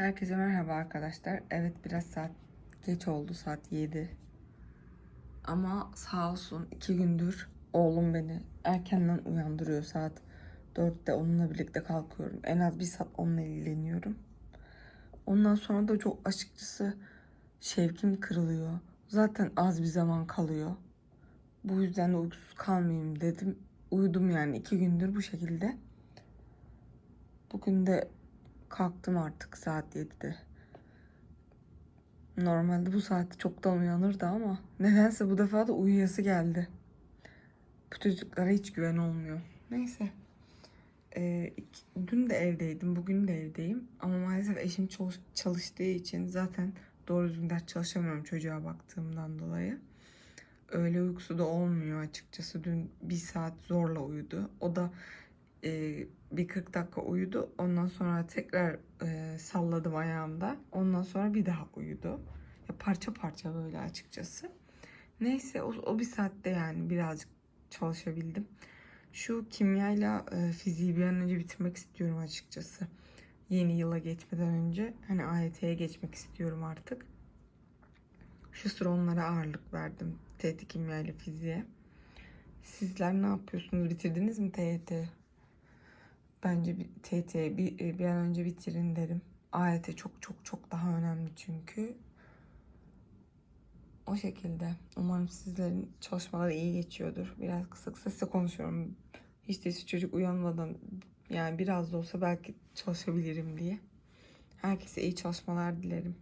Herkese merhaba arkadaşlar. Evet biraz saat geç oldu saat 7. Ama sağ olsun iki gündür oğlum beni erkenden uyandırıyor saat 4'te onunla birlikte kalkıyorum. En az bir saat onunla ilgileniyorum. Ondan sonra da çok açıkçası şevkim kırılıyor. Zaten az bir zaman kalıyor. Bu yüzden de uykusuz kalmayayım dedim. Uyudum yani iki gündür bu şekilde. Bugün de kalktım artık saat 7'de. Normalde bu saatte çoktan uyanırdı ama nedense bu defa da uyuyası geldi. Bu çocuklara hiç güven olmuyor. Neyse. Ee, dün de evdeydim, bugün de evdeyim. Ama maalesef eşim çalış- çalıştığı için zaten doğru düzgün ders çalışamıyorum çocuğa baktığımdan dolayı. Öğle uykusu da olmuyor açıkçası. Dün bir saat zorla uyudu. O da e, bir 40 dakika uyudu. Ondan sonra tekrar e, salladım ayağımda. Ondan sonra bir daha uyudu. Ya parça parça böyle açıkçası. Neyse o, o bir saatte yani birazcık çalışabildim. Şu kimyayla e, fiziği bir an önce bitirmek istiyorum açıkçası. Yeni yıla geçmeden önce hani AYT'ye geçmek istiyorum artık. Şu sıra onlara ağırlık verdim. TET kimya ile fiziğe. Sizler ne yapıyorsunuz? Bitirdiniz mi TYT? Bence bir TYT bir, e, bir an önce bitirin derim. AYT çok çok çok daha önemli çünkü. O şekilde. Umarım sizlerin çalışmaları iyi geçiyordur. Biraz kısık sesle konuşuyorum. Hiç değilse çocuk uyanmadan yani biraz da olsa belki çalışabilirim diye. Herkese iyi çalışmalar dilerim.